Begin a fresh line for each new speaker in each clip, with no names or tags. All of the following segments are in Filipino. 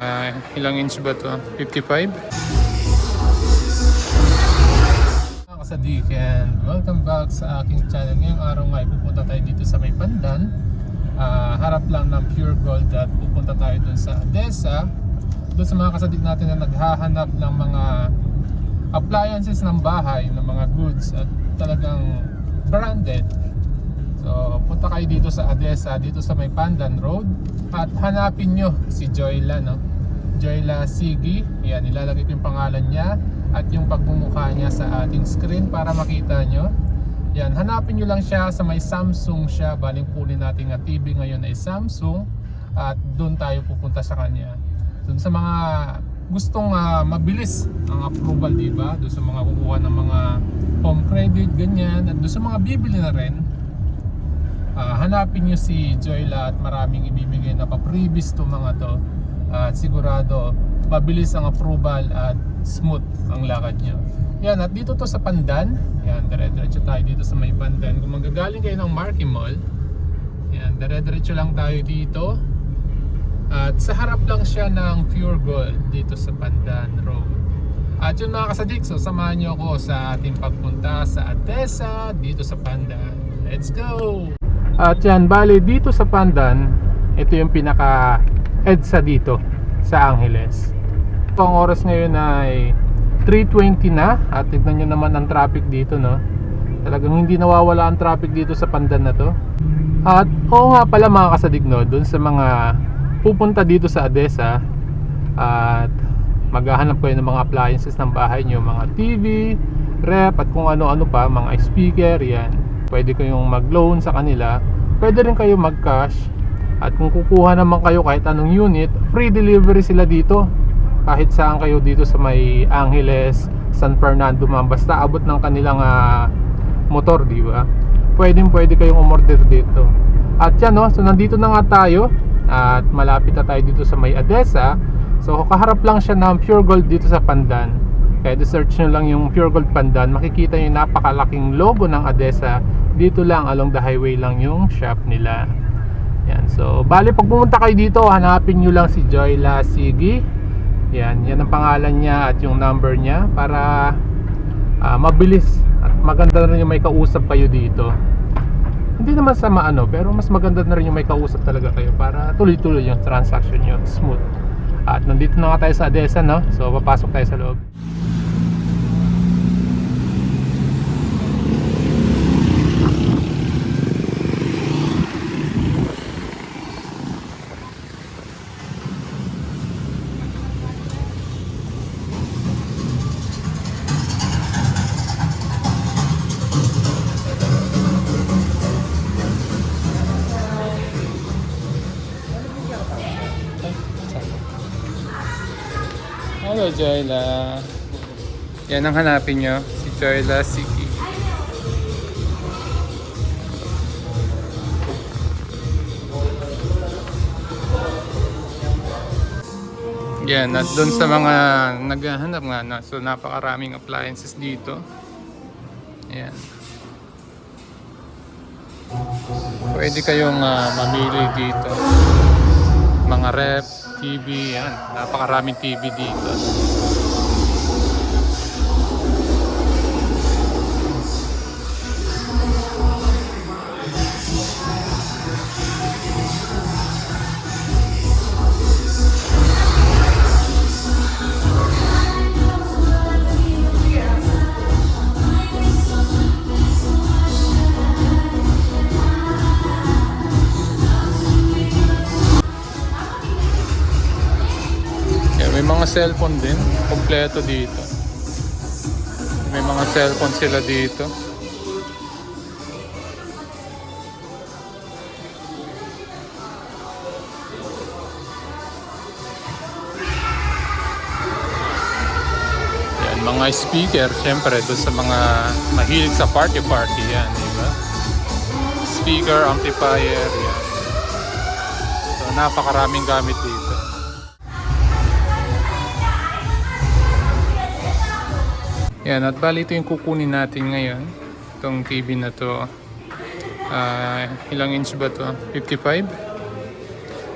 Ah, ilang inch ba to? 55? Mga kasadik and welcome back sa aking channel. Ngayong araw nga pupunta tayo dito sa may pandan. Ah, harap lang ng Pure Gold at pupunta tayo dun sa Odessa. Doon sa mga kasadik natin na naghahanap ng mga appliances ng bahay, ng mga goods at talagang branded. So, punta kayo dito sa Odessa, dito sa may Pandan Road at hanapin nyo si Joyla, no? Joyla Sigi. Yan, ilalagay ko yung pangalan niya at yung pagmumukha niya sa ating screen para makita nyo. Yan, hanapin nyo lang siya sa may Samsung siya. Baling kunin natin nga TV ngayon ay Samsung at doon tayo pupunta sa kanya. Doon sa mga gustong ah, mabilis ang approval, di ba? Doon sa mga kukuha ng mga home credit, ganyan. At doon sa mga bibili na rin, Ah, hanapin nyo si Joyla at maraming ibibigay na pa-previous to mga to at sigurado mabilis ang approval at smooth ang lakad nyo yan at dito to sa Pandan. Yan dire-diretso tayo dito sa may Pandan. Kung magagaling kayo ng Marky Mall yan dire-diretso lang tayo dito. At sa harap lang siya ng Pure Gold dito sa Pandan Road. At yun mga kasadik, so samahan nyo ako sa ating pagpunta sa Atesa dito sa Pandan. Let's go! At yan, bali dito sa Pandan, ito yung pinaka EDSA dito sa Angeles. Ang oras ngayon ay 3.20 na at tignan nyo naman ang traffic dito no. Talagang hindi nawawala ang traffic dito sa Pandan na to. At oo nga pala mga kasadig no, dun sa mga pupunta dito sa Odessa at maghahanap kayo ng mga appliances ng bahay nyo, mga TV, rep at kung ano-ano pa, mga speaker, yan. Pwede kayong mag-loan sa kanila. Pwede rin kayo mag-cash. At kung kukuha naman kayo kahit anong unit, free delivery sila dito. Kahit saan kayo dito sa may Angeles, San Fernando man, basta abot ng kanilang ah, motor, di ba? Pwedeng pwede kayong umorder dito. At yan no, so nandito na nga tayo at malapit na tayo dito sa may Odessa. So kaharap lang siya ng Pure Gold dito sa Pandan. Kaya search nyo lang yung Pure Gold Pandan, makikita nyo napakalaking logo ng Odessa. Dito lang along the highway lang yung shop nila. Yan. So, bali pag pumunta kayo dito, hanapin nyo lang si Joyla Sigi. Yan, yan ang pangalan niya at yung number niya para ah, mabilis at maganda na rin yung may kausap kayo dito. Hindi naman sa maano, pero mas maganda na rin yung may kausap talaga kayo para tuloy-tuloy yung transaction nyo, smooth. At nandito na nga tayo sa Odessa, no? So, papasok tayo sa loob. Hello, Joyla. Yan ang hanapin nyo, si Joyla Siki. Yan, at doon sa mga naghahanap nga na, so napakaraming appliances dito. Yan. Pwede kayong ah, mamili dito. Mga rep, TV, yan. Napakaraming TV dito. Cellphone din. Kompleto dito. May mga cellphone sila dito. Yan, mga speaker, syempre, doon sa mga mahilig sa party-party yan, di ba? Speaker, amplifier, yan. So, napakaraming gamit dito. Yan, at bali ito yung kukunin natin ngayon. Itong TV na to. Ah, ilang inch ba to? 55?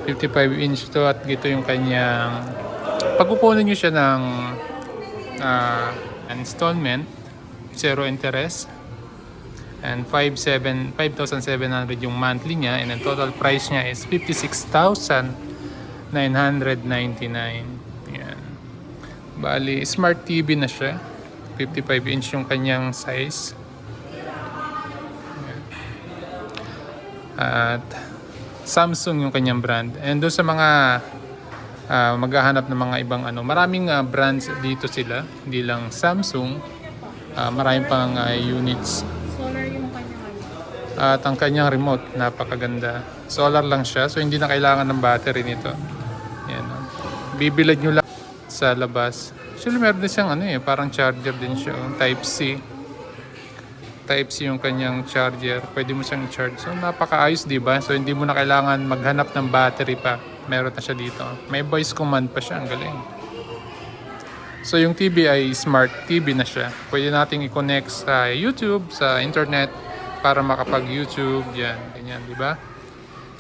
55 inch to at dito yung kanyang pagkukunan nyo siya ng ah, installment, zero interest, and 5,700 5,700 yung monthly niya and ang total price niya is 56,999. Yan. Bali, smart TV na siya. 55 inch yung kanyang size. At Samsung yung kanyang brand. And doon sa mga ah, maghahanap ng mga ibang ano, maraming ah, brands dito sila. Hindi lang Samsung. Ah, maraming pang ah, units
Solar yung kanyang ano.
at ang kanyang remote, napakaganda. Solar lang siya, so hindi na kailangan ng battery nito. Yan. oh. Bibilad nyo lang sa labas. Actually, meron din siyang ano eh, parang charger din siya. oh, Type C. Type C yung kanyang charger. Pwede mo siyang charge. So, napakaayos, di ba? So, hindi mo na kailangan maghanap ng battery pa. Meron na siya dito. May voice command pa siya. Ang galing. So, yung TV ay smart TV na siya. Pwede nating i-connect sa YouTube, sa internet, para makapag-YouTube, yan, ganyan, di ba?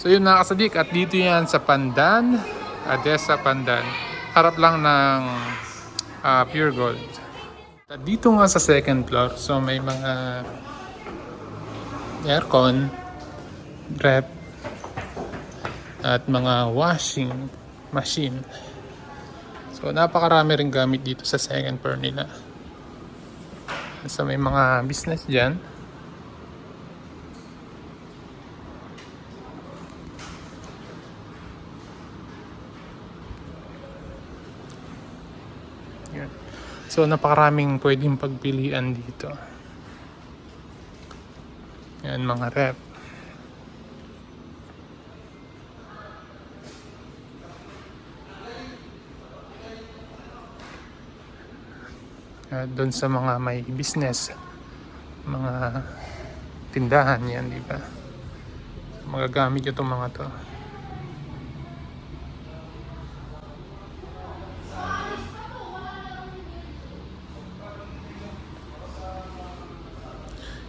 So yun mga kasadik, at dito yan sa Pandan, Adesa Pandan. Harap lang ng ah, Pure Gold. Dito nga sa second floor, so may mga aircon, rep, at mga washing machine. So napakarami rin gamit dito sa second floor nila. So may mga business dyan. Yan. So napakaraming pwedeng pagpilian dito. Yan mga rep. At doon sa mga may business, mga tindahan yan, di ba? Magagamit itong mga to.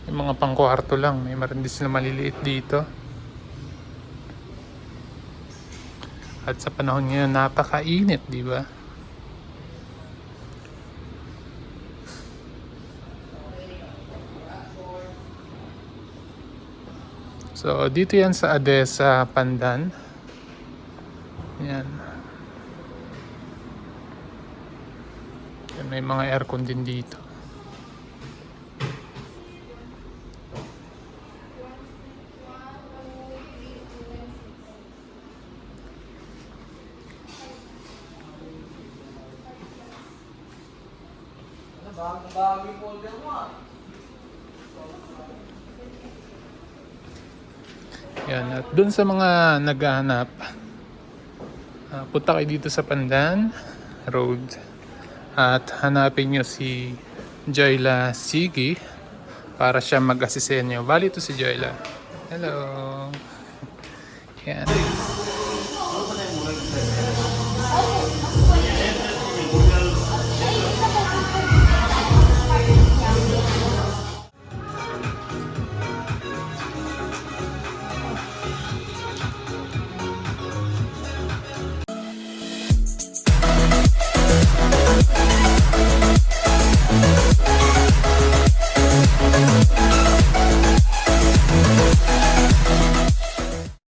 Yung mga pangkwarto lang, may marin din sila maliliit dito. At sa panahon ngayon, napakainit, di ba? So, dito yan sa Adesa, Pandan. Yan, May mga aircon din dito. Yan, at dun sa mga naghahanap, ah, punta kayo dito sa Pandan Road at hanapin nyo si Joyla Sigi para siya mag-assist sa inyo. Bali ito si Joyla. Hello! Yan.